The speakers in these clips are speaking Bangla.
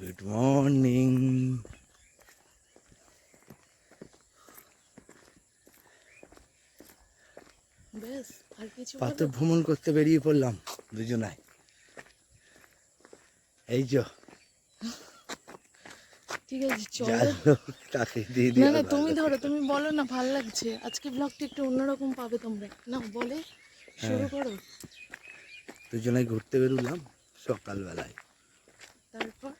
গুড মর্নিং পাথর ভ্রমণ করতে বেরিয়ে পড়লাম দুজনায়। এই যে। ঠিক আছে চলো। তাকে দিয়ে না দিয়ে না তুমি ধরো তুমি বলো না ভালো লাগছে। আজকে ব্লগটা একটু অন্যরকম পাবে তোমরা। না বলে। শুরু হ্যাঁ। করো। দুজনায় ঘুরতে বেরোলাম সকালবেলায় তারপর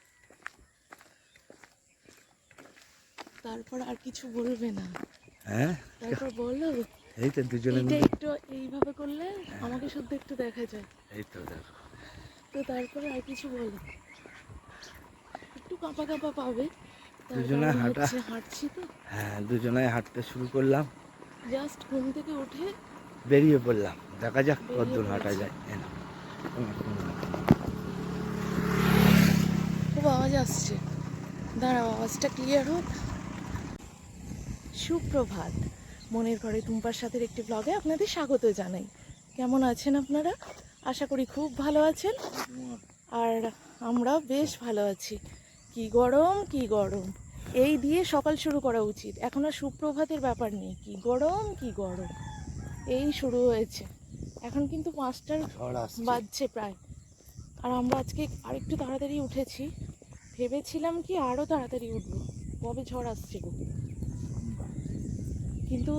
তারপর আর কিছু বলবে না। হ্যাঁ? তারপর বলো। এই তো দুজনে মিলে। একটু এইভাবে করলে আমাকে শুধু একটু দেখা যায়। এই তো দেখো। তো তারপরে আর কিছু বলো। একটু কাঁপা কাঁপা পাবে। দুজনে হাঁটা। হাঁটছি তো। হ্যাঁ দুজনায় হাঁটতে শুরু করলাম। জাস্ট ঘুম থেকে উঠে বেরিয়ে পড়লাম। দেখা যাক কতদূর হাঁটা যায়। খুব আওয়াজ আসছে। দাঁড়াও আওয়াজটা ক্লিয়ার হোক। সুপ্রভাত। মনের ঘরে টুম্পার সাথে একটি ব্লগে আপনাদের স্বাগত জানাই। কেমন আছেন আপনারা? আশা করি খুব ভালো আছেন। আর আমরা বেশ ভালো আছি। কি গরম কি গরম। এই দিয়ে সকাল শুরু করা উচিত। এখন আর সুপ্রভাতের ব্যাপার নেই। কি গরম কি গরম। এই শুরু হয়েছে। এখন কিন্তু পাঁচটার ঝড় বাজছে প্রায়। আর আমরা আজকে আরেকটু তাড়াতাড়ি উঠেছি। ভেবেছিলাম কি আরও তাড়াতাড়ি উঠবো। কবে ঝড় আসছে গো? কিন্তু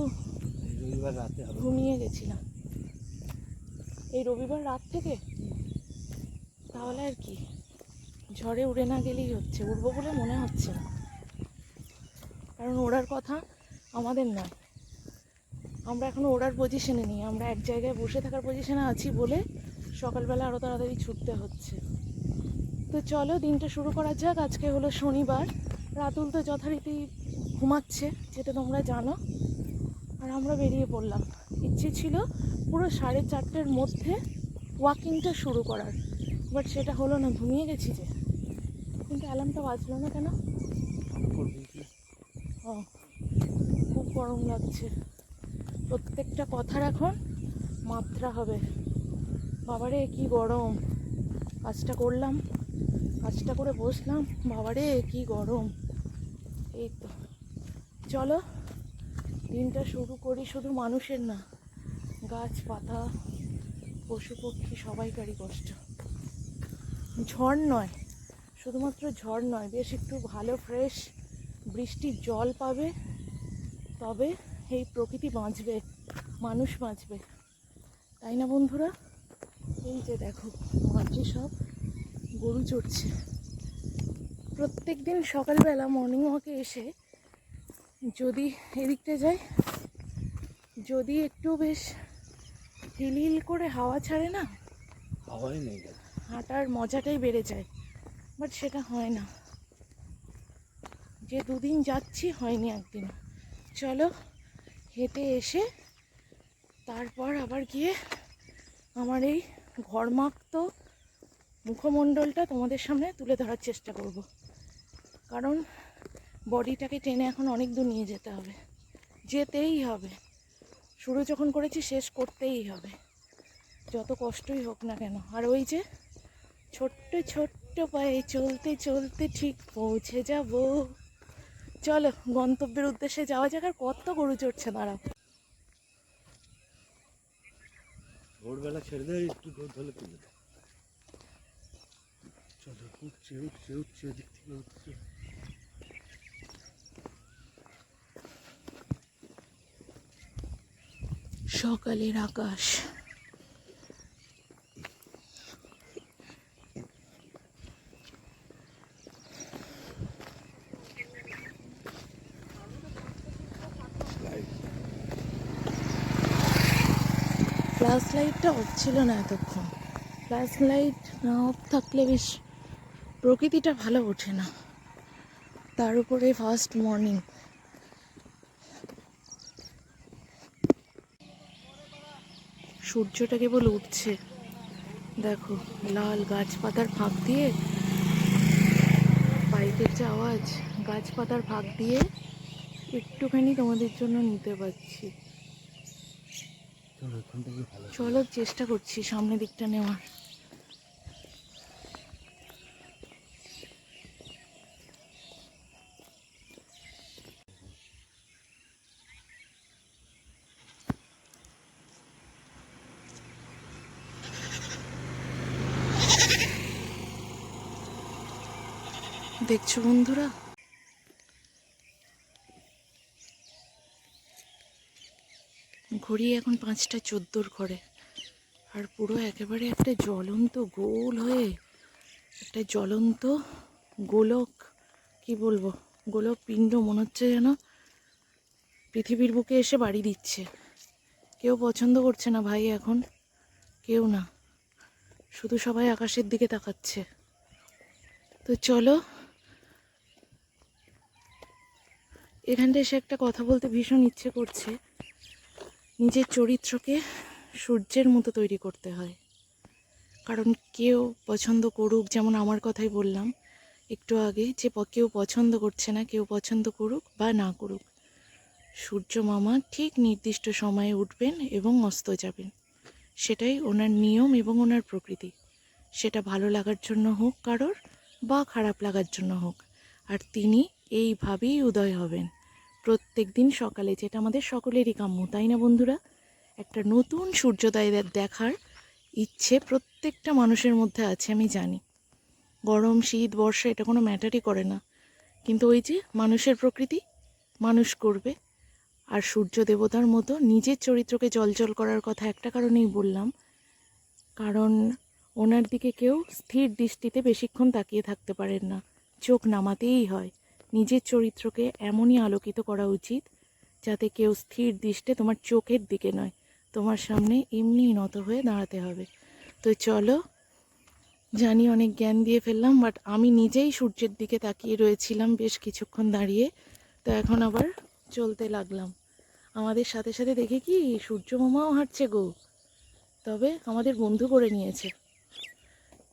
রবিবার রাতে ঘুমিয়ে গেছিলাম। এই রবিবার রাত থেকে? তাহলে আর কি। ঝড়ে উড়ে না গেলেই হচ্ছে উঠবো বলে মনে হচ্ছে না। কারণ ওড়ার কথা আমাদের নয়। আমরা এখনও ওড়ার পজিশনে নেই। আমরা এক জায়গায় বসে থাকার পজিশনে আছি বলে সকালবেলা আরও তাড়াতাড়ি ছুটতে হচ্ছে। তো চলো দিনটা শুরু করা যাক। আজকে হলো শনিবার। রাতুল তো যথারীতি ঘুমাচ্ছে যেটা তোমরা জানো। আর আমরা বেরিয়ে পড়লাম। ইচ্ছে ছিল পুরো সাড়ে চারটের মধ্যে ওয়াকিংটা শুরু করার। বাট সেটা হলো না, ঘুমিয়ে গেছি যে। কিন্তু অ্যালার্মটা বাজলো না কেন? ও, খুব গরম লাগছে। প্রত্যেকটা কথার এখন মাত্রা হবে। বাবারে, কি গরম। কাজটা করলাম। কাজটা করে বসলাম। বাবারে, কি গরম। এই তো। চলো দিনটা শুরু করি শুধু মানুষের না। গাছপাতা, পশু পক্ষী সবাইকারই কষ্ট। ঝড় নয়, শুধুমাত্র ঝড় নয়, বেশ একটু ভালো ফ্রেশ বৃষ্টির জল পাবে, তবে এই প্রকৃতি বাঁচবে, মানুষ বাঁচবে। তাই না বন্ধুরা? এই যে দেখো, মাঝে সব গরু চড়ছে। প্রত্যেক দিন সকালবেলা মর্নিং ওয়াকে এসে যদি এদিকটা যাই যদি একটু বেশ হিল হিল করে হাওয়া ছাড়ে না হাওয়াই নেই হাঁটার মজাটাই বেড়ে যায়। বাট সেটা হয় না। যে দুদিন যাচ্ছি হয়নি একদিন। চলো হেঁটে এসে তারপর আবার গিয়ে আমার এই ঘরমাক্ত মুখমণ্ডলটা তোমাদের সামনে তুলে ধরার চেষ্টা করব। কারণ বডিটাকে টেনে এখন অনেক দূর নিয়ে যেতে হবে। যেতেই হবে। শুরু যখন করেছি, শেষ করতেই হবে। যত কষ্টই হোক না কেন। আর ওই যে ছোট্ট ছোট্ট পায়ে চলতে চলতে ঠিক পৌঁছে যাব। চলো, গন্তব্যের উদ্দেশ্যে যাওয়া যাক। আর কত গরু চড়ছে, দাঁড়াও। ভোরবেলা ছেড়ে দেয় একটু রোদ হলে তুলে দেয় চলো, উঠছে উঠছে উঠছে ওদিক থেকে উঠছে। সকালের আকাশ। ফ্ল্যাশ লাইটটা অফ ছিল না এতক্ষণ। ফ্ল্যাশ লাইট না অফ থাকলে বেশ প্রকৃতিটা ভালো ওঠে না। তার উপরে ফার্স্ট মর্নিং সূর্যটা কেবল উঠছে। দেখো লাল গাছপাতার ফাঁক দিয়ে বাইকের যে আওয়াজ গাছপাতার ফাঁক দিয়ে একটুখানি তোমাদের জন্য নিতে পারছি। চলো চেষ্টা করছি সামনের দিকটা নেওয়ার। দেখছ বন্ধুরা? ঘড়ি এখন পাঁচটা চোদ্দোর ঘরে। আর পুরো একেবারে একটা জ্বলন্ত গোল হয়ে, একটা জ্বলন্ত গোলক, কি বলব, গোলক পিণ্ড মনে হচ্ছে যেন পৃথিবীর বুকে এসে বাড়ি দিচ্ছে। কেউ পছন্দ করছে না ভাই এখন, কেউ না। শুধু সবাই আকাশের দিকে তাকাচ্ছে। তো চলো এখানটা এসে একটা কথা বলতে ভীষণ ইচ্ছে করছে। নিজের চরিত্রকে সূর্যের মতো তৈরি করতে হয়। কারণ কেউ পছন্দ করুক, যেমন আমার কথাই বললাম, একটু আগে যে কেউ পছন্দ করছে না, কেউ পছন্দ করুক বা না করুক, সূর্য মামা ঠিক নির্দিষ্ট সময়ে উঠবেন এবং অস্ত যাবেন। সেটাই ওনার নিয়ম এবং ওনার প্রকৃতি। সেটা ভালো লাগার জন্য হোক কারোর বা খারাপ লাগার জন্য হোক। আর তিনি এইভাবেই উদয় হবেন। প্রত্যেক দিন সকালে, যেটা আমাদের সকলেরই কাম্য, তাই না বন্ধুরা? একটা নতুন সূর্যোদয় দেখার ইচ্ছে প্রত্যেকটা মানুষের মধ্যে আছে, আমি জানি। গরম, শীত, বর্ষা, এটা কোনো ম্যাটারই করে না। কিন্তু ওই যে মানুষের প্রকৃতি, মানুষ করবে। আর সূর্য দেবতার মতো নিজের চরিত্রকে জলজল করার কথা একটা কারণেই বললাম। কারণ ওনার দিকে কেউ স্থির দৃষ্টিতে বেশিক্ষণ তাকিয়ে থাকতে পারেন না। চোখ নামাতেই হয়। নিজের চরিত্রকে এমনই আলোকিত করা উচিত যাতে কেউ স্থির দৃষ্টে তোমার চোখের দিকে নয়, তোমার সামনে এমনিই নত হয়ে দাঁড়াতে হবে। তো চলো, জানি অনেক জ্ঞান দিয়ে ফেললাম বাট আমি নিজেই সূর্যের দিকে তাকিয়ে রয়েছিলাম বেশ কিছুক্ষণ দাঁড়িয়ে। তো এখন আবার চলতে লাগলাম। আমাদের সাথে সাথে দেখে কি সূর্য মামাও হাঁটছে গো। তবে আমাদের বন্ধু করে নিয়েছে।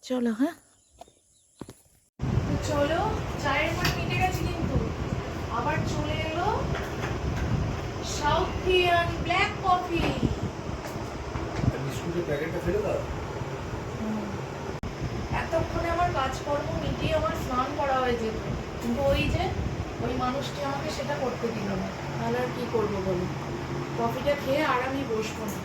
চলো হ্যাঁ? চলো, চায়ের পর মিটে গেছে কিন্তু আবার চলে এলো সাউথ ইন্ডিয়ান ব্ল্যাক কফি বিস্কুটের প্যাকেটটা ফেলে দাও। এতক্ষণে আমার কাজকর্ম মিটিয়ে আমার স্নান করা হয়ে যেত। কিন্তু ওই যে ওই মানুষটি আমাকে সেটা করতে দিল না। তাহলে আর কি করব বলো? কফিটা খেয়ে আর আমি বসবো না।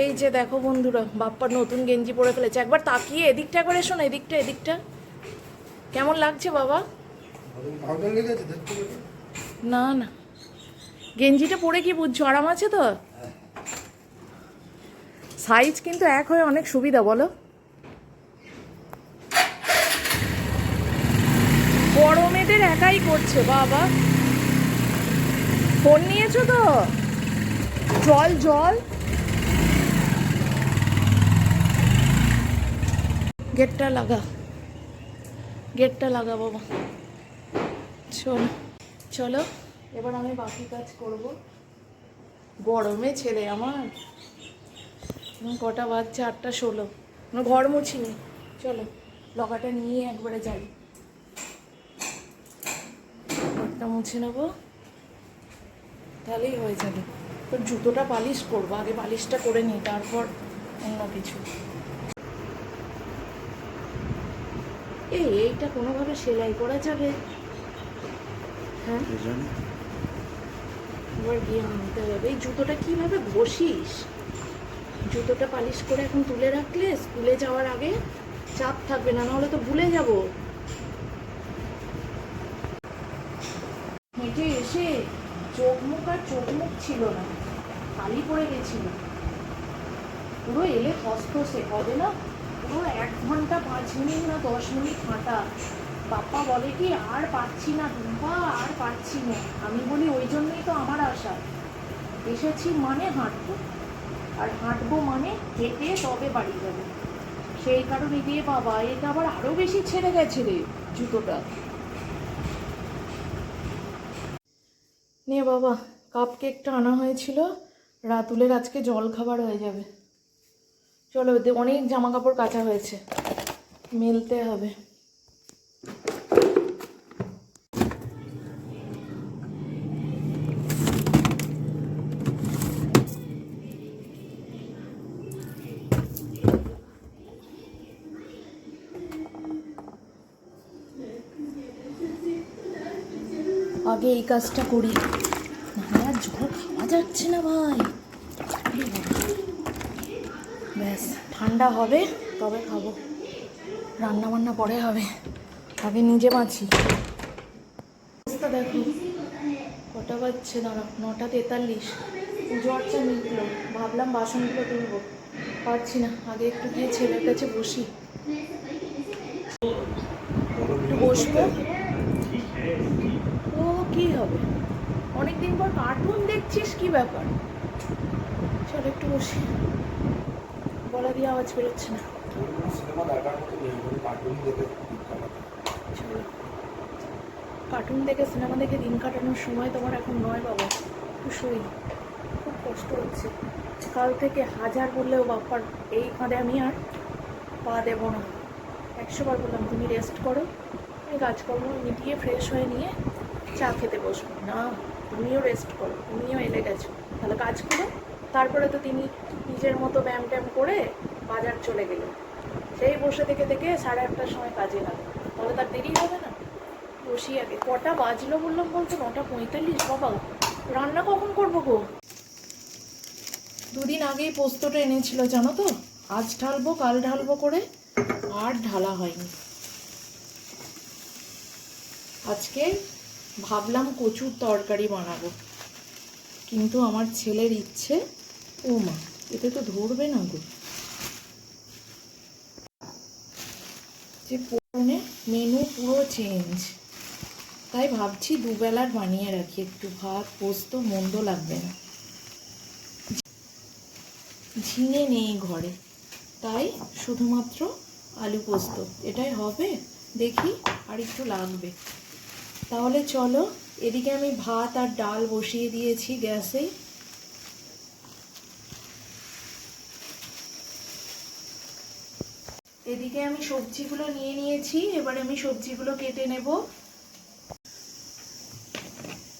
এই যে দেখো বন্ধুরা বাপ্পার নতুন গেঞ্জি পরে ফেলেছে। একবার তাকিয়ে এদিকটা একবার এসো না এদিকটা এদিকটা। কেমন লাগছে বাবা? না না। গেঞ্জিটা পরে কি বুঝছ? আরাম আছে তো? সাইজ কিন্তু এক হয়ে অনেক সুবিধা, বলো। বড় মেয়েদের একাই করছে, বাবা। ফোন নিয়েছো তো? জল জল। গেটটা লাগা। গেটটা লাগা বাবা চলো চলো। এবার আমি বাকি কাজ করব। গরমে ছেলে আমার। কটা বাজছে? আটটা ষোলো। ঘর মুছিনি। চলো লকাটা নিয়ে একবারে যাই। ঘরটা মুছে নেব। তাহলেই হয়ে যাবে। তোর জুতোটা পালিশ করব। আগে পালিশটা করে নিই তারপর অন্য কিছু। এই, এইটা কোনোভাবে সেলাই করা যাবে? জুতোটা কীভাবে ঘষিস? জুতোটা পালিশ করে এখন তুলে রাখলে স্কুলে যাওয়ার আগে চাপ থাকবে না, নাহলে তো ভুলে যাব। হেঁটে এসে চোখ মুখ আর চোখ মুখ ছিল না, খালি পড়ে গেছিল। পুরো এলে খসখসে হবে না? পুরো এক ঘণ্টা পাঁচ মিনিট না দশ মিনিট হাঁটা? বাপ্পা বলে কি, আর পাচ্ছি না টুম্পা আর পাচ্ছি না। আমি বলি, ওই জন্যই তো আমার আশা। এসেছি মানে হাঁটবো। আর হাঁটবো মানে হেঁটে তবে বাড়ি যাবে। সেই কারণে দিয়ে বাবা, এটা আবার আরও বেশি ছেড়ে গেছে রে জুতোটা। নে বাবা, কাপ কেকটা আনা হয়েছিল। রাতুলের আজকে জল খাবার হয়ে যাবে। চলো অনেক জামা কাপড় কাচা হয়েছে। মেলতে হবে। আগে এই কাজটা করি। নাহলে আর জল খাওয়া যাচ্ছে না ভাই। ব্যাস, ঠান্ডা হবে, তবে খাব। রান্না বান্না পরে হবে। আগে নিজে বাঁচি। অবস্থা দেখো। কটা বাজছে? দাঁড়া, নটা তেতাল্লিশ। পুজো আর্চা মিটলো ভাবলাম বাসনগুলো তুলবো। পারছি না। আগে একটু গিয়ে ছেলের কাছে বসি। একটু বসবো। কি হবে? অনেকদিন পর কার্টুন দেখছিস কি ব্যাপার? চল একটু বসি। গলা দিয়ে আওয়াজ বেরোচ্ছে না। কার্টুন দেখে চলো। কার্টুন দেখে সিনেমা দেখে দিন কাটানোর সময় তোমার এখন নয় বাবা। একটু শুই। খুব কষ্ট হচ্ছে। কাল থেকে হাজার বললেও বাপ্পার এই ফাঁদে আমি আর পা দেবো না। একশোবার বললাম তুমি রেস্ট করো। কাজকর্ম মিটিয়ে ফ্রেশ হয়ে নিয়ে চা খেতে বসবো না, তুমিও রেস্ট করো, তুমিও এলে গেছো। তাহলে কাজ করো। তারপরে তো তিনি নিজের মতো ব্যায়াম ট্যাম করে বাজার চলে গেলেন। সেই বসে থেকে থেকে সাড়ে আটটার সময় কাজে লাগবে তাহলে তার দেরি হবে না? বসি আগে। কটা বাজলো বললাম বলতো? নটা পঁয়তাল্লিশ, বাবা। রান্না কখন করব গো? দুদিন আগেই পোস্তটা এনেছিল, জানো তো? আজ ঢালবো, কাল ঢালবো করে। আর ঢালা হয়নি। আজকে ভাবলাম কচুর তরকারি বানাবো। কিন্তু আমার ছেলের ইচ্ছে, ও মা, এতে তো ধরবে না গো। যে পরনে মেনু পুরো চেঞ্জ তাই ভাবছি দুবেলার বানিয়ে রাখি, একটু ভাত, পোস্ত, মন্দ লাগবে না। ঝিঙে নেই ঘরে, তাই শুধুমাত্র আলু পোস্ত। এটাই হবে, দেখি আর একটু লাগবে। তাহলে চলো, এদিকে আমি ভাত আর ডাল বসিয়ে দিয়েছি গ্যাসে। এদিকে আমি সবজিগুলো নিয়ে নিয়েছি, এবার আমি সবজিগুলো কেটে নেব।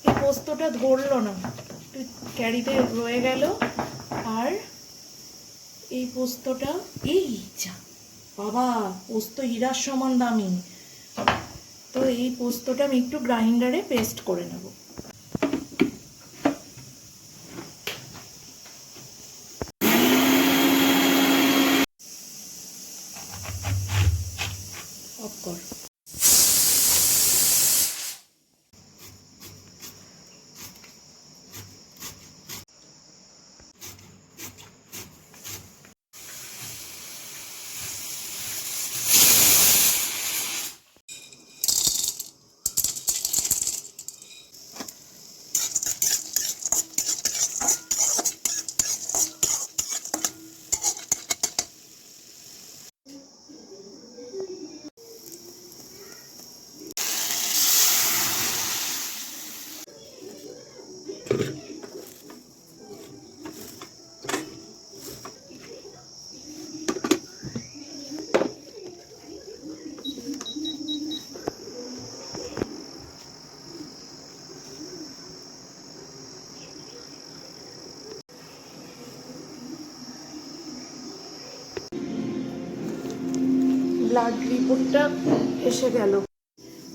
এই পোস্তটা ধরলো না, একটু ক্যারিতে রয়ে গেল। আর এই পোস্তটা, এই যা, বাবা, পোস্ত হীরার সমান দামি। তো এই পোস্তটা আমি একটু গ্রাইন্ডারে পেস্ট করে নেব অফ কর ব্লাড রিপোর্টটা এসে গেল।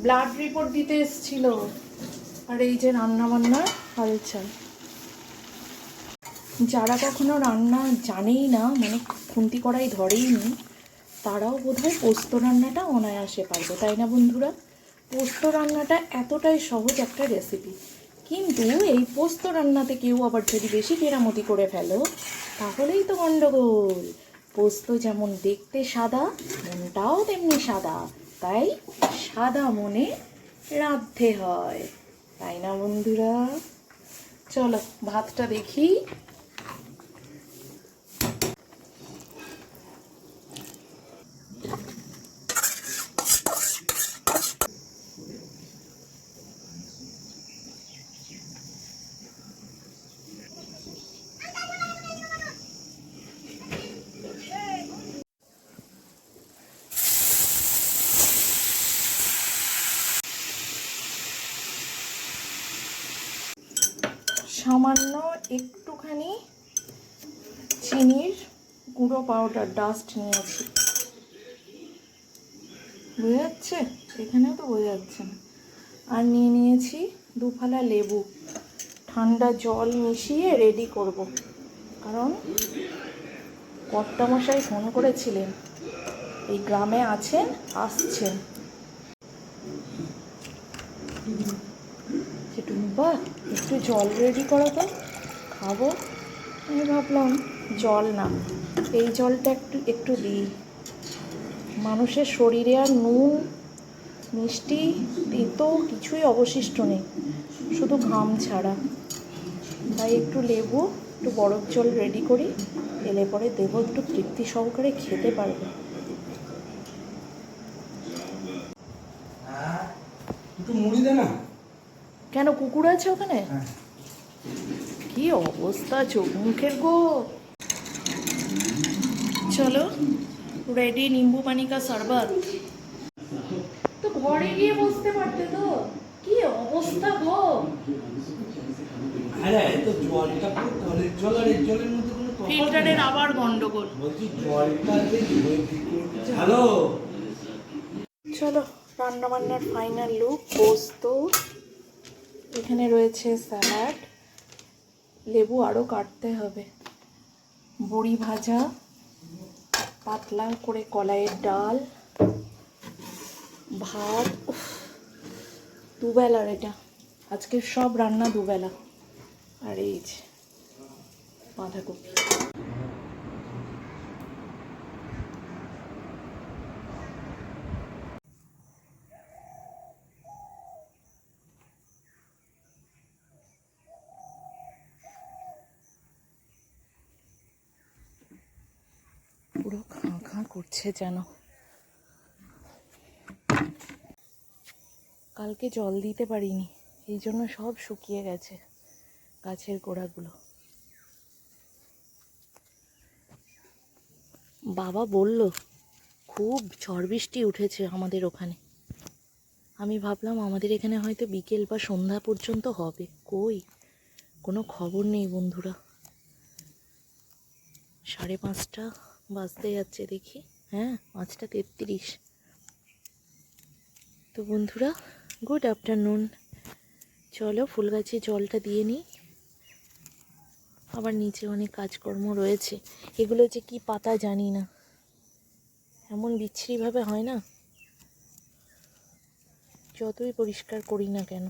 ব্লাড রিপোর্ট দিতে এসেছিল। আর এই যে রান্না বান্নার হালচাল। যারা কখনো রান্না জানেই না মানে খুন্তি কড়াই ধরেই নি তারাও বোধহয় পোস্ত রান্নাটা অনায়াসে পারবে, তাই না বন্ধুরা? পোস্ত রান্নাটা এতটাই সহজ একটা রেসিপি কিন্তু এই পোস্ত রান্নাতে কেউ আবার যদি বেশি কেরামতি করে ফেলো, তাহলেই তো গণ্ডগোল পোস্ত যেমন দেখতে সাদা, মনটাও তেমনি সাদা। তাই সাদা মনে রাধতে হয়। তাই না বন্ধুরা? চলো, ভাতটা দেখি। সামান্য একটুখানি চিনির গুঁড়ো পাউডার ডাস্ট নিয়েছি। বোঝা যাচ্ছে এখানেও তো বোঝা যাচ্ছে না। আর নিয়ে নিয়েছি দুফালা লেবু। ঠান্ডা জল মিশিয়ে রেডি করব। কারণ কর্তামশাই ফোন করেছিলেন। এই গ্রামে আছেন, আসছেন। টুম্পা একটু জল রেডি করো তো। খাব। আমি ভাবলাম জল না, এই জলটা একটু একটু দিই। মানুষের শরীরে আর নুন, মিষ্টি, তেতো কিছুই অবশিষ্ট নেই, শুধু ঘাম ছাড়া। তাই একটু লেবু, একটু বরফ জল রেডি করি, এলে পরে দেবো একটু তৃপ্তি সহকারে খেতে পারবে। একটু মুড়ি দে না। কেন কুকুর আছে ওখানে? হ্যাঁ। কি অবস্থা চোখ মুখের গো। চলো রেডি নিম্বু পানি কা শরবত। তো ঘরে গিয়ে বসতে পারতে তো? কি অবস্থা গো? আরে তো জলটা কলের জল আর জলের মধ্যে কোনো ফিল্টারের আবার গন্ডগোল। বলছি জলটা যে হ্যালো? চলো রান্না বান্নার ফাইনাল লুক পোস্ত এখানে রয়েছে স্যালাড, লেবু আরও কাটতে হবে। বড়ি ভাজা, পাতলা করে কলাইয়ের ডাল, ভাত দুবেলার এটা। আজকে সব রান্না দুবেলা। আর এই যে বাঁধাকপি। পুরো খাঁ খাঁ করছে যেন। কালকে জল দিতে পারিনি, এই জন্য সব শুকিয়ে গেছে গাছের গোড়াগুলো। বাবা বলল, খুব ঝড় বৃষ্টি উঠেছে আমাদের ওখানে। আমি ভাবলাম আমাদের এখানে হয়তো বিকেল বা সন্ধ্যা পর্যন্ত হবে। কই? কোনো খবর নেই বন্ধুরা। সাড়ে পাঁচটা বাজতে যাচ্ছে দেখি। হ্যাঁ পাঁচটা তেত্রিশ। তো বন্ধুরা গুড আফটারনুন চলো, ফুল গাছে জলটা দিয়ে নিই। আবার নিচে অনেক কাজকর্ম রয়েছে। এগুলো যে কি পাতা জানি না। এমন বিচ্ছিরিভাবে হয় না। যতই পরিষ্কার করি না কেন।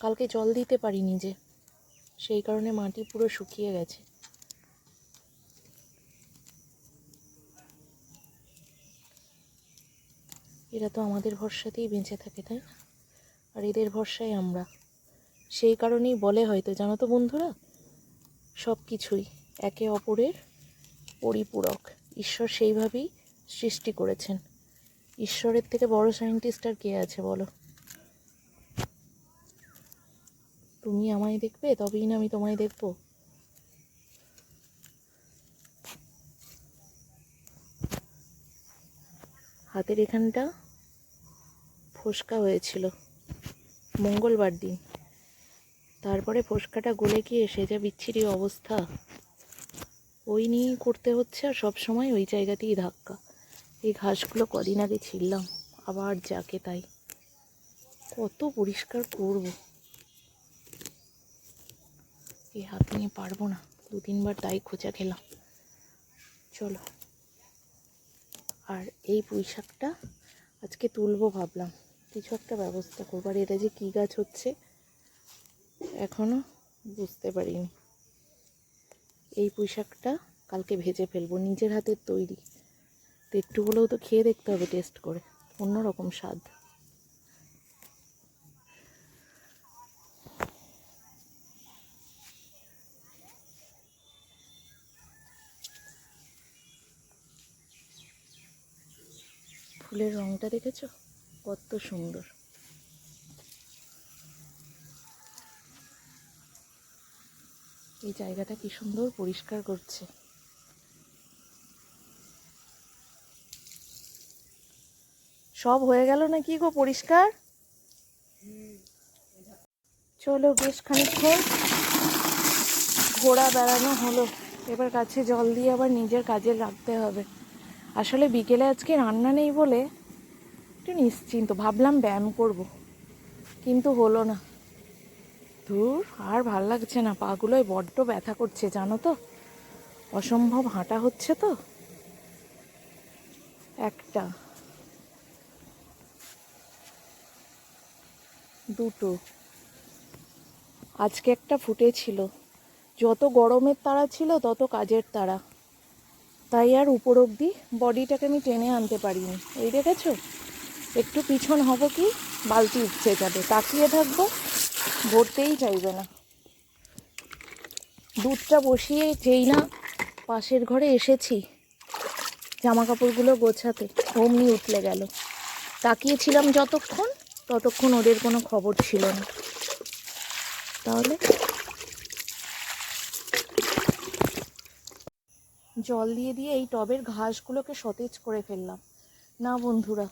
কালকে জল দিতে পারিনি যে। সেই কারণে মাটি পুরো শুকিয়ে গেছে। এরা তো আমাদের ভরসাতেই বেঁচে থাকে, তাই না? আর এদের ভরসায় আমরা। সেই কারণেই বলে হয়তো, জানো তো বন্ধুরা সব কিছুই একে অপরের পরিপূরক। ঈশ্বর সেইভাবেই সৃষ্টি করেছেন। ঈশ্বরের থেকে বড় সায়েন্টিস্ট আর কে আছে বলো? তুমি আমায় দেখবে, তবেই না আমি তোমায় দেখব। হাতের এখানটা ফোসকা হয়েছিল। মঙ্গলবার দিন। তারপরে ফোসকাটা গলে গিয়ে সে যা বিচ্ছিরি অবস্থা। ওই নিয়েই করতে হচ্ছে আর সব সময় ওই জায়গাতেই ধাক্কা। এই ঘাসগুলো কদিন আগে ছিললাম আবার যাকে তাই। কত পরিষ্কার করব। এই হাত নিয়ে পারব না। দু তিনবার তাই খোঁচা খেলাম। চলো। আর এই পুঁই শাকটা আজকে তুলবো ভাবলাম। কিছু একটা ব্যবস্থা করব। আর এটা যে কী গাছ হচ্ছে এখনও বুঝতে পারিনি। এই পুঁই শাকটা কালকে ভেজে ফেলব। নিজের হাতের তৈরি। তো একটু হলেও তো খেয়ে দেখতে হবে টেস্ট করে। অন্যরকম স্বাদ। ফুলের রংটা দেখেছ? কত সুন্দর। এই জায়গাটা কি সুন্দর, পরিষ্কার করছে। সব হয়ে গেল না কি গো পরিষ্কার? চলো বেশ খানিক্ষণ ঘোরা বেড়ানো হলো। এবার কাছে জল দিয়ে আবার নিজের কাজে লাগতে হবে। আসলে বিকেলে আজকে রান্না নেই বলে একটু নিশ্চিন্ত, ভাবলাম ব্যায়াম করব। কিন্তু হলো না। ধুর, আর ভালো লাগছে না, পাগুলোয় বড্ড ব্যথা করছে, জানো তো? অসম্ভব হাঁটা হচ্ছে তো। একটা, দুটো, আজকে একটা ফুটেছিল। যত গরমের তারা ছিল, তত কাজের তারা। তাই আর উপর অব্দি বডিটাকে আমি টেনে আনতে পারিনি। এই দেখেছ? একটু পিছন হব কি? বালতি উঠছে যাবে তাকিয়ে থাকব ভরতেই চাইবে না। দুধটা বসিয়ে যেই না, পাশের ঘরে এসেছি। জামা কাপড়গুলো গোছাতে। অমনি উঠলে গেল। তাকিয়েছিলাম যতক্ষণ, ততক্ষণ ওদের কোনো খবর ছিল না। তাহলে জল দিয়ে দিয়ে এই টবের ঘাসগুলোকে সতেজ করে ফেললাম। না বন্ধুরা,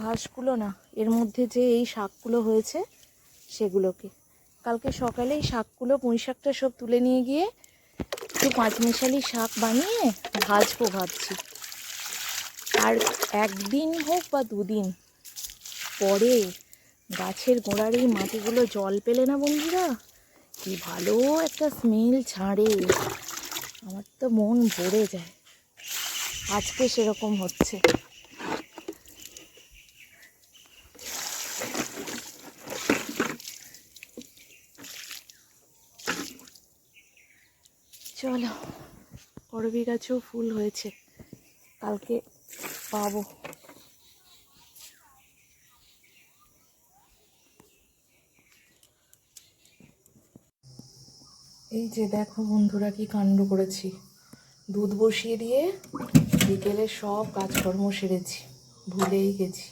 ঘাসগুলো না, এর মধ্যে যে এই শাকগুলো হয়েছে সেগুলোকে। কালকে সকালে এই শাকগুলো পুঁই শাকটা সব তুলে নিয়ে গিয়ে একটু পাঁচমিশালি শাক বানিয়ে ভাজবো ভাবছি। আর একদিন হোক বা দুদিন পরে গাছের গোড়ার এই মাটিগুলো জল পেলে না বন্ধুরা, কি ভালো একটা স্মেল ছাড়ে। আমার তো মন ভরে যায়। আজকে সেরকম হচ্ছে। চলো করবি গাছেও ফুল হয়েছে। কালকে পাবো। এই যে দেখো বন্ধুরা কি কাণ্ড করেছি। দুধ বসিয়ে দিয়ে বিকেলে সব কাজকর্ম সেরেছি, ভুলেই গেছি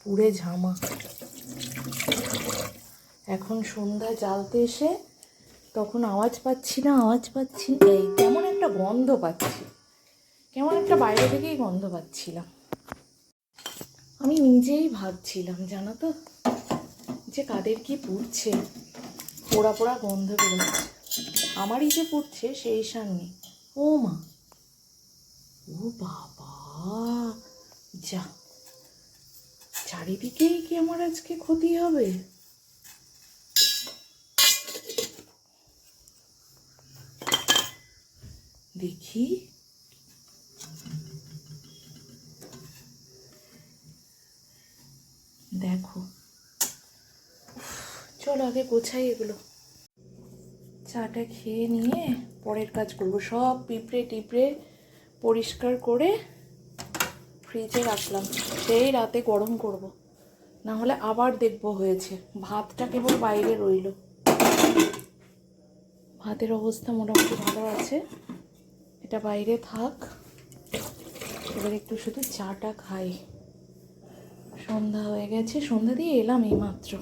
পুরে ঝামা। এখন সন্ধ্যা জ্বালতে এসে তখন আওয়াজ পাচ্ছি না, আওয়াজ পাচ্ছি এই কেমন একটা গন্ধ পাচ্ছি, কেমন একটা বাইরে থেকেই গন্ধ পাচ্ছিলাম। আমি নিজেই ভাবছিলাম, জানো তো, যে কাদের কি পুড়ছে, পোড়া পোড়া গন্ধ বেরোচ্ছে। আমারই যে পড়ছে সেই সামনে। ও মা। ও বাবা। যা। চারিদিকেই কি আমার আজকে ক্ষতি হবে? দেখি। দেখো। চলো আগে গোছাই এগুলো। চাটা খেয়ে নিয়ে পরের কাজ করব সব পিঁপড়ে টিপড়ে পরিষ্কার করে ফ্রিজে রাখলাম। সেই রাতে গরম করব। না হলে আবার দেখব হয়েছে। ভাতটা কেবল বাইরে রইল। ভাতের অবস্থা মোটামুটি ভালো আছে। এটা বাইরে থাক। এবার একটু শুধু চাটা খাই। সন্ধ্যা হয়ে গেছে। সন্ধ্যা দিয়ে এলাম এই মাত্র